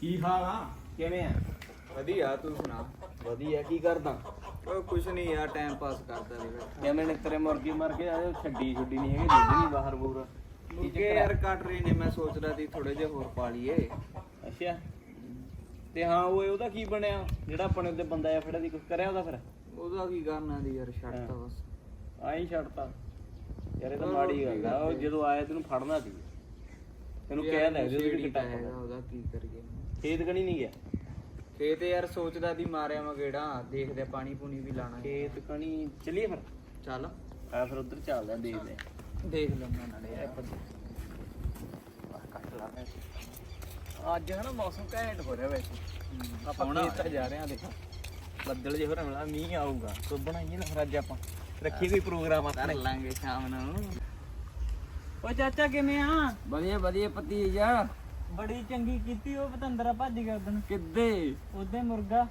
ਕੀ ਹਾਲ ਆ? ਕਿਵੇਂ ਆ? ਵਧੀਆ ਤੂੰ ਸੁਣਾ? ਵਧੀਆ ਕੀ ਕਰਦਾ? ਓਏ ਕੁਛ ਨਹੀਂ ਯਾਰ ਟਾਈਮ ਪਾਸ ਕਰਦਾ ਰਿਹਾ ਕਿਵੇਂ ਨੇ ਤੇਰੇ ਮੁਰਗੀ ਮਰ ਕੇ ਆਏ ਛੱਡੀ ਛੁੱਡੀ ਨਹੀਂ ਹੈਗੀ ਦੁੱਧ ਨਹੀਂ ਬਾਹਰ ਬੂਰ ਕੀ ਮੁਰਗੇ ਯਾਰ? ਕੱਟ ਰਹੇ ਨੇ ਮੈਂ ਸੋਚਦਾ ਸੀ ਥੋੜੇ ਜਿਹਾ ਹੋਰ ਪਾ ਲਈਏ। ਅੱਛਾ। ਤੇ ਹਾਂ ਓਏ ਉਹਦਾ ਕੀ ਬਣਿਆ? ਜਿਹੜਾ ਆਪਣੇ ਉੱਤੇ ਬੰਦਾ ਆ ਫੜਾ ਦੀ ਕੁਝ ਕਰਿਆ ਉਹਦਾ ਫਿਰ? ਉਹਦਾ ਕੀ ਕਰਨਾ ਦੀ ਯਾਰ ਛੱਡਤਾ। ਬਸ। ਆਈ ਛੱਡਤਾ ਯਾਰ ਇਹ ਤਾਂ ਮਾੜੀ ਗੱਲ ਆ। ਉਹ? ਜਦੋਂ ਆਇਆ ਤੈਨੂੰ ਫੜਨਾ ਸੀ। ਤੈਨੂੰ ਕਹਿ ਲੈ ਨਸ਼ੇੜੀ ਜਦੋਂ ਕਿ ਤਾਂ ਟੱਪ ਹੈਗਾ, ਉਹਦਾ ਕੀ ਕਰੀਏ। ਖੇਤ ਕਣੀ ਨਹੀਂ ਗਿਆ? ਖੇਤ ਯਾਰ ਸੋਚਦਾ ਸੀ ਮਾਰਿਆ ਮੈਂ ਗੇੜਾ ਦੇਖਦੇ ਪਾਣੀ ਪੂਣੀ ਵੀ ਲਾਣਾ। ਖੇਤ ਕਣੀ ਚਲੀਏ ਫਿਰ। ਚੱਲ। ਆ ਫਿਰ ਉਧਰ ਚੱਲਦੇ ਦੇਖਦੇ ਦੇਖ ਲੈਂਦਾ ਨਾਲੇ ਯਾਰ ਅੱਜ ਹੈ ਨਾ ਮੌਸਮ ਘੈਂਟ ਹੋ ਰਿਹਾ ਵੈਸੇ। ਆਪਾਂ ਖੇਤ ਜਾ ਰਹੇ ਆ ਦੇਖ। ਬੱਦਲ ਜਿਹੇ ਹੋ ਰਹੇ ਮੀਂਹ ਆਊਗਾ ਸੋ ਬਣਾਈਏ ਨਾ ਫਿਰ ਅੱਜ ਆਪਾਂ। ਰੱਖੀਏ ਕੋਈ ਪ੍ਰੋਗਰਾਮ ਕਰ ਆਪਣੇ ਲਾਂਗੇ ਸ਼ਾਮ ਨੂੰ। ਓ ਚਾਚਾ ਕਿਵੇਂ ਆ? ਵਧੀਆ ਵਧੀਆ ਭਤੀਜਾ ਬੜੀ ਚੰਗੀ ਕੀਤੀ ਉਹ ਪਤੰਦਰਾ ਭੱਜ ਗਿਆ ਉਦਣ। ਕਿੱਦੇ? ਉਹਦੇ ਮੁਰਗਾ।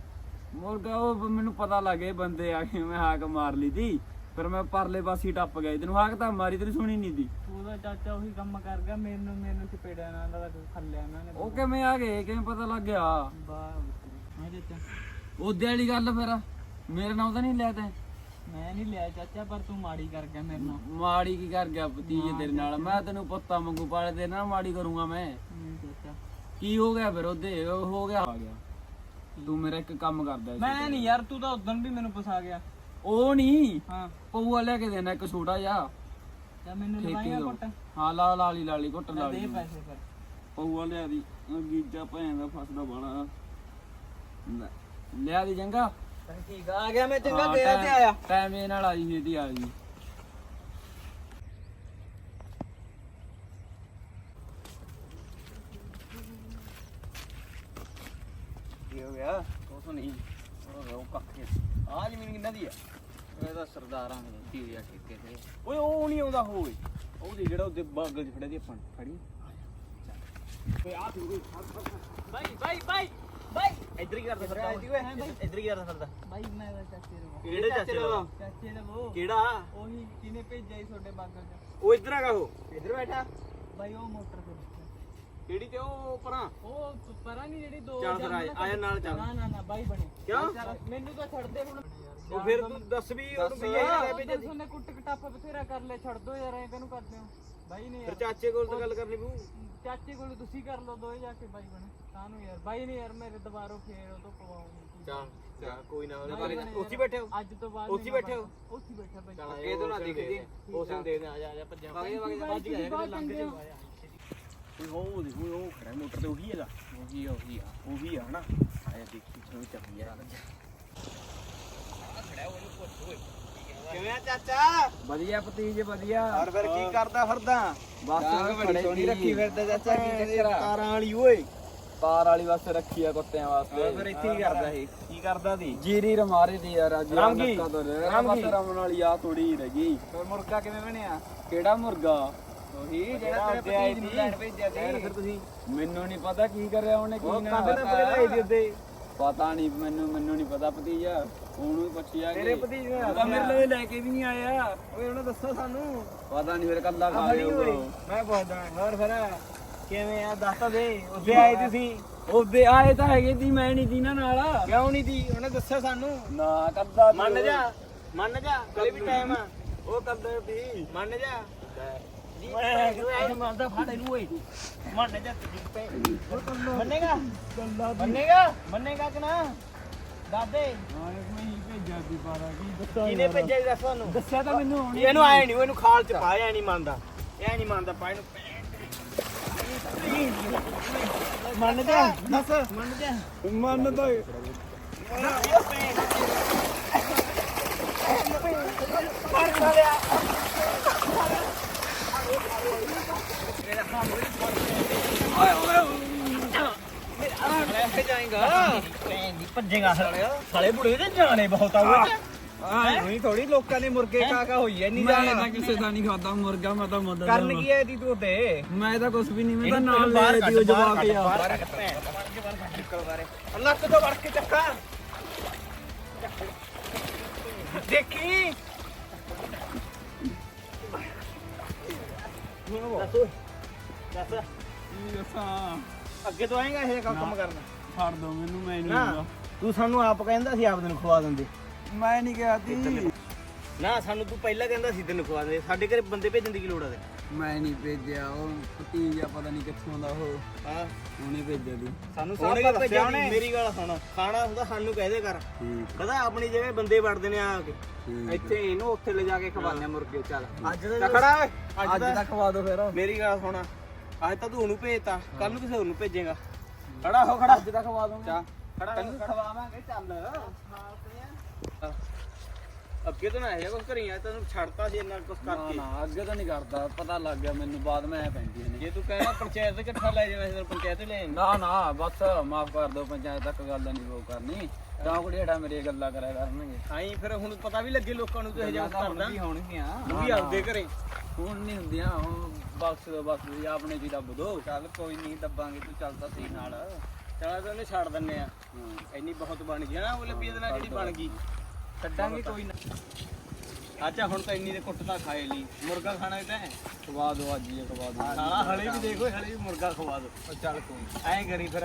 ਮੁਰਗਾ ਉਹ ਮੈਨੂੰ ਪਤਾ ਲੱਗੇ ਬੰਦੇ ਆ ਕੇ ਮੈਂ ਹਾਕ ਮਾਰ ਲਈ ਤੀ ਫਿਰ ਮੈਂ ਪਰਲੇ ਪਾਸੇ ਟੱਪ ਗਿਆ ਤੈਨੂੰ ਹਾਕ ਤਾਂ ਮਾਰੀ ਤੇਰੀ ਸੁਣੀ ਨਹੀਂ ਤੀ ਉਹਦਾ ਚਾਚਾ ਉਹੀ ਕੰਮ ਕਰ ਗਿਆ ਮੈਨੂੰ ਮੈਨੂੰ ਚਪੇੜਿਆ ਨਾ ਦਾ ਖੱਲਿਆ ਉਹਨਾਂ। ਨੇ ਉਹ ਕਿਵੇਂ ਆ ਗਏ? ਕਿਵੇਂ ਪਤਾ ਲੱਗ ਗਿਆ? ਵਾਹ ਮੈਂ ਚਾਚਾ। ਉਹਦੇ ਵਾਲੀ ਗੱਲ ਫਿਰ ਮੇਰੇ ਨਾਮ ਤਾਂ ਨਹੀਂ ਲਿਆ ਤੈਂ। ਮੈਂ ਨਹੀਂ ਲਿਆ ਚਾਚਾ ਪਰ ਤੂੰ ਮਾੜੀ ਕਰ ਗਿਆ ਮੇਰੇ ਨਾਲ। ਮਾੜੀ ਕੀ ਕਰ ਗਿਆ ਭਤੀਜੇ ਤੇਰੇ ਨਾਲ? ਮੈਂ ਤੈਨੂੰ ਪੁੱਤਾਂ ਵਾਂਗੂ ਪਾਲੇ ਤੇ ਨਾ ਮਾੜੀ ਕਰੂੰਗਾ ਮੈਂ। ਨਹੀਂ ਚਾਚਾ। ਕੀ ਹੋ ਗਿਆ ਫਿਰ ਉਹਦੇ? ਉਹ ਹੋ ਗਿਆ। ਆ ਗਿਆ। ਤੂੰ ਮੇਰਾ ਇੱਕ ਕੰਮ ਕਰਦਾ ਸੀ। ਮੈਂ ਨਹੀਂ ਯਾਰ ਤੂੰ ਤਾਂ ਉਦੋਂ ਵੀ ਮੈਨੂੰ ਫਸਾ ਗਿਆ। ਉਹ ਨਹੀਂ ਹਾਂ। ਪਊਆ ਲੈ ਕੇ ਦੇਣਾ ਇੱਕ ਛੋਟਾ ਜਿਹਾ। ਜਾਂ ਮੈਨੂੰ ਠੇਕੇ ਤੋਂ। ਘੁੱਟ? ਹਾਂ ਲਾ ਲਾਲੀ ਲਾਲੀ ਘੁੱਟ ਲੈ ਲਾਲੀ ਦੇ ਪੈਸੇ ਫਿਰ। ਪਊਆ ਲਿਆ ਦੀ। ਗੀਜਾ ਭੈਣ ਦਾ ਫਸਦਾ ਬਣਾ ਲਿਆ ਦੀ ਚੰਗਾ। ਠੀਕ ਆ ਗਿਆ ਮੈਂ ਹਾਂ, ਟਾਈਮ- ਟਾਈਮ ਇਹ ਨਾਲ ਆਈ ਛੇਤੀ ਆ ਗਈ ਕੀ ਹੋ ਗਿਆ? ਕੁਛ ਨਹੀਂ। ਉਹ ਉਹ ਕੱਖੇ ਆ ਜ਼ਮੀਨ ਕਿੰਨਾ ਦੀ ਆ? ਇਹਦਾ ਸਰਦਾਰਾਂ ਨੇ ਦਿੱਤੀ ਹੋਈ ਆ ਠੇਕੇ ਤੇ। ਓਏ ਉਹ ਨਹੀਂ ਆਉਂਦਾ ਹੋਏ ਉਹ ਦੇ ਜਿਹੜਾ ਉਹਦੇ ਬਾਗਲ ਚ ਫੜਿਆ ਦੀ ਆਪਾਂ ਨੇ। ਫੜੀ। ਓਏ ਆ ਤੂੰ ਬਾਈ ਬਾਈ ਬਾਈ। ਬਾਈ। ਇੱਧਰ ਹੀ ਕਰਦਾ ਫਿਰਦਾ ਓਏ। ਇੱਧਰ ਹੀ ਕਰਦਾ ਫਿਰਦਾ। ਬਾਈ ਮੈਂ ਤਾਂ ਚਾਚੇ ਦਾ ਕਿਹੜੇ ਚਾਚੇ ਦਾ ਚਾਚੇ ਦਾ ਉਹ ਕਿਹੜਾ? ਉਹੀ ਕਿਨੇ ਭੇਜਿਆ ਸੀ ਤੁਹਾਡੇ ਬਾਗਲ ਚ? ਉਹ ਇੱਧਰ ਹੈਗਾ ਉਹ। ਇੱਧਰ ਬੈਠਾ। ਬਾਈ ਉਹ ਮੋਟਰ ਤੇ ਬੈਠਾ। ਕਿਹੜੀ ਤੇ ਉਹ ਪਰਾਂ ਉਹ ਪਰਾਂ ਨਹੀਂ ਜਿਹੜੀ ਦੋ ਚੱਲ ਫਿਰ ਜੰਮ ਆਇਆ- ਨਾ ਆਇਆ ਨਾਲ ਚੱਲ। ਨਾ ਨਾ ਨਾ ਬਾਈ ਬਣੇ। ਕਿਉਂ? ਚੱਲ, ਮੈਨੂੰ ਤਾਂ ਛੱਡ ਦੇ ਹੁਣ। ਉਹ ਫਿਰ ਤੂੰ ਦੱਸ ਵੀ ਉਹਨੂੰ ਵੀ ਇਹ ਲੈ ਭੇਜਿਆ ਸੀ। ਉਹਨੇ ਕੁੱਟ ਕਟਾਪ ਬਥੇਰਾ ਕਰ ਲਿਆ। ਛੱਡ ਦੋ ਯਾਰ ਐ ਕਾਹਨੂੰ ਕਰਦੇ ਹੋ। ਬਾਈ ਨੇ ਫਿਰ ਯਾਰ। ਚਾਚੇ ਕੋਲ ਤਾਂ ਗੱਲ ਕਰਨੀ ਪਊ। ਚਾਚੇ ਕੋਲ ਤੁਸੀਂ ਕਰ ਲਓ ਦੋਏ ਜਾ ਕੇ ਬਾਈ ਬਣੇ। ਕਾਹਨੂੰ ਯਾਰ ਬਾਈ ਨੇ ਯਾਰ ਮੇਰੇ ਦੁਬਾਰੋਂ ਫੇਰ ਉਹ ਤੋਂ ਪਵਾਉਂਗੀ ਚੱਲ ਚੱਲ ਕੋਈ ਨਾ ਉਹਦੇ ਬਾਰੇ ਉੱਥੇ ਬੈਠੇ ਹੋ ਅੱਜ ਤੋਂ ਬਾਅਦ ਉੱਥੇ ਬੈਠੇ ਹੋ? ਉੱਥੇ ਬੈਠਾ ਬਾਈ। ਚੱਲ ਇਹ ਤੋਂ ਨਾ ਦਿਖਦੀ ਉਸ ਨੂੰ ਦੇ ਦੇ ਆ। ਜਾ ਆ ਜਾ ਭੱਜਾ ਬਾਈ, ਬਾਈ ਚੰਗੇ ਹੋ। ਉਹ ਦੇਖੋ ਉਹ ਖੜਾ ਮੋਟਰ ਤੇ ਉਹੀ ਹੈਗਾ। ਉਹੀ ਆ ਉਹੀ ਆ ਉਹੀ ਆ ਹਨਾ? ਆਇਆ ਦੇਖੀ ਚਲੋ ਚੱਲੀ ਯਾਰ ਕਿਵੇਂ ਆ ਚਾਚਾ? ਵਧੀਆ ਭਤੀਜੇ ਵਧੀਆ। ਔਰ ਫਿਰ ਕੀ ਕਰਦਾ ਫਿਰਦਾ? ਬਸ ਬੜੀ ਸੋਹਣੀ ਰੱਖੀ ਫਿਰਦਾ ਚਾਚਾ? ਕੀ ਚੱਕਰ ਆ? ਤਾਰਾਂ ਵਾਲੀ ਓਏ। ਤਾਰ ਵਾਲੀ ਬਸ ਰੱਖੀ ਆ ਕੁੱਤਿਆਂ ਹੋਰ ਵਾਸਤੇ ਫਿਰ ਇੱਥੇ ਹੀ ਕਰਦਾ ਇਹ? ਕੀ ਕਰਦਾ ਦੀ? ਜੀਰੀ ਰਮਾਰੇ ਦੀ ਯਾਰ ਅੱਜ ਰਾਮਗੀ। ਰਾਮਗੀ ਰਮਨ ਵਾਲੀ ਆ ਥੋੜੀ ਰਹਿ ਗਈ। ਫਿਰ ਮੁਰਗਾ ਕਿਵੇਂ ਬਣਿਆ? ਕਿਹੜਾ ਮੁਰਗਾ? ਉਹੀ ਜਿਹੜਾ ਜਿਹੜਾ ਤੇਰੇ ਤੇਰੇ ਭਤੀਜ ਨੂੰ ਭਤੀਜ ਲੈਣ ਨੂੰ ਭੇਜਿਆ ਸੀ। ਫਿਰ ਤੁਸੀਂ। ਮੈਨੂੰ ਨਹੀਂ ਪਤਾ ਕੀ ਕਰਿਆ ਉਹਨੇ ਕੀ ਨਾ ਪਤਾ ਨਹੀਂ ਮੈਨੂੰ ਮੈਨੂੰ ਨਹੀਂ ਪਤਾ ਭਤੀਜਾ। ਉਹਨੂੰ ਪੁੱਛਿਆ ਤੇਰੇ ਭਤੀਜ ਨੇ ਉਹਦਾ ਮੇਰੇ ਲਈ ਲੈ ਕੇ ਵੀ ਨਹੀਂ ਆਇਆ। ਓਏ ਉਹਨੇ ਦੱਸੋ ਸਾਨੂੰ। ਪਤਾ ਨਹੀਂ ਫਿਰ ਕੱਲਾ ਖਾ ਹੋਈ ਉਹ। ਮੈਂ ਪੁੱਛਦਾ ਹੋਰ ਫਿਰ ਕਿਵੇਂ ਆ? ਦੱਸ ਤਾਂ ਦੇ। ਉੱਥੇ ਆਏ ਤੁਸੀਂ? ਉਹਦੇ ਆਏ ਤਾਂ ਹੈਗੇ ਸੀ ਮੈਂ ਨਹੀਂ ਦੀ ਨਾ ਨਾਲ। ਕਿਉਂ ਨਹੀਂ ਦੀ ਉਹਨੇ ਦੱਸਿਆ ਸਾਨੂੰ। ਨਾ ਕੱਦਾ ਮੰਨ ਜਾ ਮੰਨ ਜਾ ਕਦੇ ਵੀ ਟਾਈਮ ਆ। ਉਹ ਕੱਦਾ ਸੀ। ਮੰਨ ਜਾ। ਮੈਂ ਇਹ ਮੰਨਦਾ ਫੜ ਇਹਨੂੰ ਓਏ। ਮੰਨ ਜਾ ਮੰਨੇਗਾ? ਮੰਨੇਗਾ? ਮੰਨੇਗਾ ਕਿ ਨਾ? ਦਾਦੇ। ਹਾਂ ਮੈਂ ਹੀ ਭੇਜਿਆ ਸੀ ਪਾਰਾ ਕੀ ਦੱਸਾਂ ਕਿਹਨੇ ਭੇਜਿਆ ਸੀ ਦੱਸ ਤੁਹਾਨੂੰ ਦੱਸਿਆ ਤਾਂ ਮੈਨੂੰ ਹੁਣ ਇਹਨੂੰ ਆਏ ਨਹੀਂ ਇਹਨੂੰ ਖਾਲ ਚ ਪਾਇਆ ਨਹੀਂ ਮੰਨਦਾ। ਇਹ ਨਹੀਂ ਮੰਨਦਾ ਪਾ ਇਹਨੂੰ ਮੰਨ ਜਾ ਦੱਸ। ਮੰਨ ਜਾ ਮੰਨ ਤਾਂ ਭੱਜੇਗਾ ਸਾਲੇ ਬੁੜੇ ਦੇ ਜਾਣੇ ਬਹੁਤ ਆ ਉਹ ਨਹੀਂ ਥੋੜੀ ਲੋਕਾਂ ਨੇ ਮੁਰਗੇ ਕਾ ਕਾ ਹੋਈ ਐ ਨਹੀਂ ਮੈਂ ਜਾਣਾ ਤਾਂ ਕਿਸੇ ਦਾ ਨਹੀਂ ਖਾਦਾ ਮੁਰਗਾ ਮੈਂ ਤਾਂ ਮਦਦ ਕਰਨ ਕੀ ਐ ਦੀ ਤੂੰ ਤੇ? ਮੈਂ ਤਾਂ ਕੁਝ ਵੀ ਨਹੀਂ ਮੈਂ ਤਾਂ ਨਾਲ ਬਾਹਰ ਲੈ ਕੱਢ, ਬਾਹਰ ਜਵਾਬ ਕੱਢ, ਯਾਰ ਬਾਹਰ ਕੱਢ, ਭੈਣ ਦਾ ਬਣ ਕੇ ਬਾਹਰ ਕੱਢ, ਨਿਕਲ ਬਾਹਰੇ। ਨੱਕ ਤੋਂ ਵੜ ਕੇ ਚੱਕਾ। ਦੇਖੀ। ਦੱਸ ਓਏ, ਦੱਸ। ਅੱਗੇ ਤੋਂ ਆਏਗਾ ਇਹ ਕੰਮ ਕਰਨਾ। ਛੱਡ ਦੋ ਮੈਨੂੰ ਮੈਂ ਨਹੀਂ ਨਾ। ਆਉਂਦਾ ਤੂੰ ਸਾਨੂੰ ਆਪ ਕਹਿੰਦਾ ਸੀ ਆਪ ਤੈਨੂੰ ਖਵਾ ਦਿੰਦੇ। ਮੈਂ ਨਹੀਂ ਗਿਆ ਤੀ ਨਾ ਸਾਨੂੰ ਤੂੰ ਪਹਿਲਾਂ ਕਹਿੰਦਾ ਸੀ ਤੈਨੂੰ ਖਵਾ ਦਿੰਦੇ। ਸਾਡੇ ਘਰੇ ਬੰਦੇ ਭੇਜਣ ਦੀ ਕੀ ਲੋੜ ਆ ਤੇ ਮੈਂ ਨਹੀਂ ਭੇਜਿਆ ਉਹ ਭਤੀਜਾ ਪਤਾ ਨਹੀਂ ਕਿੱਥੋਂ ਦਾ ਉਹ। ਹਾਂ। ਉਹਨੇ ਭੇਜਿਆ ਦੀ ਸਾਨੂੰ ਸਭ ਕੁਝ ਭੇਜਿਆ ਉਹਨੇ? ਮੇਰੀ ਗੱਲ ਸੁਣ। ਖਾਣਾ ਹੁੰਦਾ ਸਾਨੂੰ ਕਹਦੇ ਕਰ। ਠੀਕ। ਪਤਾ ਆਪਣੀ ਜਗ੍ਹਾ ਬੰਦੇ ਵੜਦੇ ਨੇ ਆ ਕੇ। ਠੀਕ। ਇੱਥੇ ਇਹਨੂੰ ਉੱਥੇ ਲੈ ਜਾ ਕੇ ਖਵਾਉਂਦੇ ਆ ਮੁਰਗੇ ਚੱਲ। ਅੱਜ ਦਾ ਖੜਾ ਓਏ। ਅੱਜ ਅੱਜ ਦਾ ਖਵਾ ਦੋ ਫਿਰ। ਮੇਰੀ ਗੱਲ ਸੁਣ। ਅੱਜ ਤਾਂ ਤੂੰ ਉਹਨੂੰ ਭੇਜਤਾ। ਕੱਲ ਨੂੰ ਕਿਸੇ ਹੋਰ ਨੂੰ ਭੇਜੇਗਾ। ਖੜਾ ਹੋ ਖੜਾ। ਅੱਜ ਦਾ ਖਵਾ ਦੂੰਗਾ। ਚਾ ਤੈਨੂੰ ਖਵਾਵਾਂਗੇ ਚੱਲ। ਅੱਗੇ ਤਾਂ ਨਾ ਇਹ ਕੁਝ ਕਰੀ ਆ ਤੈਨੂੰ ਛੱਡਤਾ ਸੀ ਇੰਨਾ ਕੁਝ ਨਾ ਕਰਕੇ। ਨਾ ਅੱਗੇ ਤਾਂ ਨਹੀਂ ਕਰਦਾ ਪਤਾ ਲੱਗ ਗਿਆ ਮੈਨੂੰ ਬਾਅਦ ਮੈਂ ਪੈਂਦੀ ਨੇ ਜੇ ਤੂੰ ਕਹਿਣਾ ਪੰਚਾਇਤ ਦੇ ਇਕੱਠਾ ਲੈ ਜਾਵੇਂ ਤੈਨੂੰ ਪੰਚਾਇਤ ਲੈ ਨਾ ਨਾ ਬਸ ਮਾਫ ਕਰ ਦਿਓ ਪੰਚਾਇਤ ਤੱਕ ਗੱਲ ਦਾ ਨਹੀਂ ਉਹ ਕਰਨੀ। ਤਾਂ ਕੁੜੀ ਹੜਾ ਮੇਰੀ ਗੱਲਾਂ ਕਰਿਆ ਕਰਨਗੇ। ਆਈ ਫਿਰ ਹੁਣ ਪਤਾ ਵੀ ਲੱਗੇ ਲੋਕਾਂ ਨੂੰ ਤੂੰ ਇਹ ਜਿਹਾ ਕੁਛ ਕਰਦਾ। ਵੀ ਹੋਣਗੀਆਂ। ਤੂੰ ਵੀ ਆਪਦੇ ਘਰੇ। ਹੁਣ ਨਹੀਂ ਹੁੰਦੀਆਂ ਹੁਣ ਬਖਸ਼ ਦੋ ਬਖਸ਼ ਦਿਓ, ਆਪਣੇ ਜੀ ਰੱਬ ਦੋ। ਚੱਲ ਕੋਈ ਨਹੀਂ ਦੱਬਾਂਗੇ ਤੂੰ ਚੱਲਦਾ ਸਹੀ ਨਾਲ। ਚੱਲ ਤਾਂ ਉਹਨੇ ਛੱਡ ਦਿੰਨੇ ਆ। ਇੰਨੀ ਬਹੁਤ ਬਣ ਗਈ ਨਾ ਉਹ ਲੱਭੀ ਇਹਦੇ ਨਾਲ ਜਿਹੜੀ ਬਣ ਗਈ। ਛੱਡਾਂਗੇ ਕੋਈ ਨਾ। ਅੱਛਾ ਹੁਣ ਤਾਂ ਇੰਨੀ ਦੇ ਕੁੱਟ ਤਾਂ ਖਾਏ ਲਈ ਮੁਰਗਾ ਖਾਣਾ ਹੈ ਤਾਂ ਖਵਾ ਦੋ ਅੱਜ ਹੀ ਖਵਾ ਦੋ। ਸਾਲਾ ਹਲੇ ਵੀ ਦੇਖੋ ਹਲੇ ਵੀ ਮੁਰਗਾ ਖਵਾ ਦੋ। ਚੱਲ ਕੋਈ ਐਂ ਕਰੀ ਫਿਰ।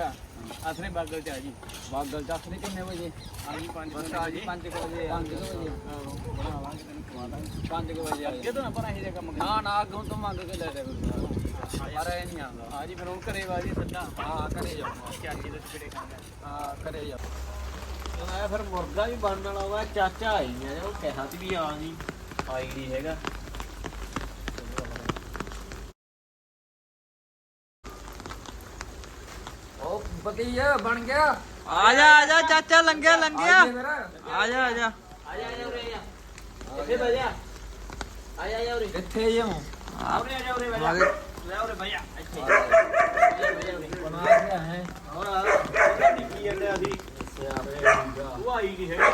ਆਸਰੇ ਬਾਗਲ ਚ ਆ ਜੀ। ਬਾਗਲ ਚੱਕਨੇ ਕਿੰਨੇ ਵਜੇ? ਹਾਂਜੀ 5 ਬਸ ਆ ਜੀ 5 ਵਜੇ 5 ਵਜੇ। ਬਣਾਵਾਂਗੇ ਤੈਨੂੰ ਖਵਾ ਦਾਂਗੇ। 5 ਵਜੇ ਆ ਜੀ। ਨਾ ਪਰ ਇਹ ਜਿਹਾ ਕੰਮ ਨਾ ਨਾ ਅੱਗੋਂ ਤੋਂ ਮੰਗ ਕੇ ਲੈ ਦੇ ਪਰ ਇਹ ਨਹੀਂ ਆਉਂਦਾ। ਹਾਂ ਜੀ ਫਿਰ ਹੁਣ ਘਰੇ ਬਾਜੀ ਸੱਦਾ ਹਾਂ ਘਰੇ ਜਾਊਂਗਾ ਚਾਚੀ ਦੇ ਟਿਕੜੇ ਖਾਂਦਾ ਹਾਂ ਘਰੇ ਜਾ ਆਇਆ ਫਿਰ ਮੁਰਗਾ ਵੀ ਬਣਨ ਵਾਲਾ ਵਾ ਚਾਚਾ ਆਈ ਆ ਉਹ ਕਿਹਾ ਸੀ ਵੀ ਆ ਜੀ ਆਈ ਨਹੀਂ ਹੈਗਾ। ਉਹ ਵਧੀਆ ਬਣ ਗਿਆ? ਆ ਜਾ ਆ ਜਾ ਚਾਚਾ ਲੰਘਿਆ ਲੰਘਿਆ। ਆ ਜਾ ਆ ਜਾ। ਆ ਜਾ ਆ ਜਾ ਉਰੇ ਆ ਇੱਥੇ ਬਹਿ ਜਾ। ਆ ਜਾ ਆ ਜਾ ਉਰੇ। ਜਾਉਂ ਆ ਉਰੇ ਆ ਜਾ ਉਰੇ ਬਹਿ ਜਾ। ਲੈ ਉਰੇ ਜਾ ਇੱਥੇ ਬਣਾ ਗਿਆ ਹੈ ਹੋਰ ਆ ਕੀ ਜਾਂਦੇ ਆ ਸੀ ਉਹ ਆਈ ਨਹੀਂ ਹੈਗਾ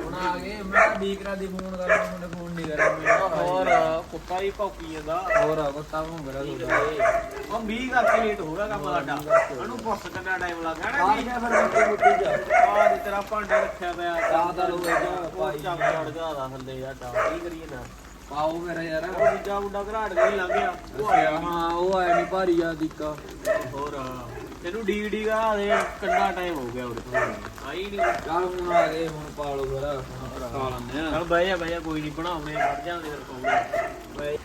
ਬਣਾ ਗਏ ਮੈਂ ਬੀਕਰਾ ਦੀ ਫੋਨ ਕਰ ਰਿਹਾ ਮੁੰਡੇ ਫੋਨ ਨਹੀਂ ਕਰ ਰਿਹਾ ਹੋਰ ਕੁੱਤਾ ਹੀ ਭੌਕੀ ਜਾਂਦਾ ਹੋਰ ਆ ਕੁੱਤਾ ਭੌਂਕ ਰਿਹਾ ਤੁਹਾਡਾ ਉਹ ਮੀਂਹ ਕਰਕੇ ਲੇਟ ਹੋ ਗਿਆ ਕੰਮ ਸਾਡਾ ਉਹਨੂੰ ਪੁੱਛ ਕਿੰਨਾ ਟਾਈਮ ਲੱਗ ਨਾ ਆ ਗਿਆ ਫਿਰ ਮੁੱਟੀ ਮੁੱਟੀ ਜਾ। ਆ ਦੇ ਤੇਰਾ ਭਾਂਡਾ ਰੱਖਿਆ ਪਿਆ ਚਾਹ ਦਾ ਲੋਏ ਜਾ ਭਾਈ ਚੱਕ ਚੜ ਦਾ ਥੱਲੇ ਯਾਰ ਤਾਂ ਕੀ ਕਰੀਏ ਨਾ? ਪਾਓ ਮੇਰਾ ਯਾਰ। ਉਹ ਦੂਜਾ ਮੁੰਡਾ ਘਰਾੜ ਨਹੀਂ ਲੰਘ ਗਿਆ। ਉਹ ਆਇਆ ਹਾਂ ਉਹ ਆਇਆ ਨਹੀਂ ਭਾਰੀ ਆ ਦੀਕਾ। ਹੋਰ ਤੈਨੂੰ ਡੀਡੀ ਦਾ ਦੇ ਕਿੰਨਾ ਟਾਈਮ ਹੋ ਗਿਆ ਉਰੇ। ਆਈ ਨਹੀਂ ਚੱਲ ਹੁਣ ਆ ਗਏ ਹੁਣ ਪਾ ਲਓ ਫਿਰ। ਖਾ ਲੈਂਦੇ ਆ। ਚਲ ਬਹਿ ਜਾ ਬਹਿ ਜਾ ਕੋਈ ਨਹੀਂ ਬਣਾਉਣੇ ਵੜ ਜਾਂਦੇ ਫਿਰ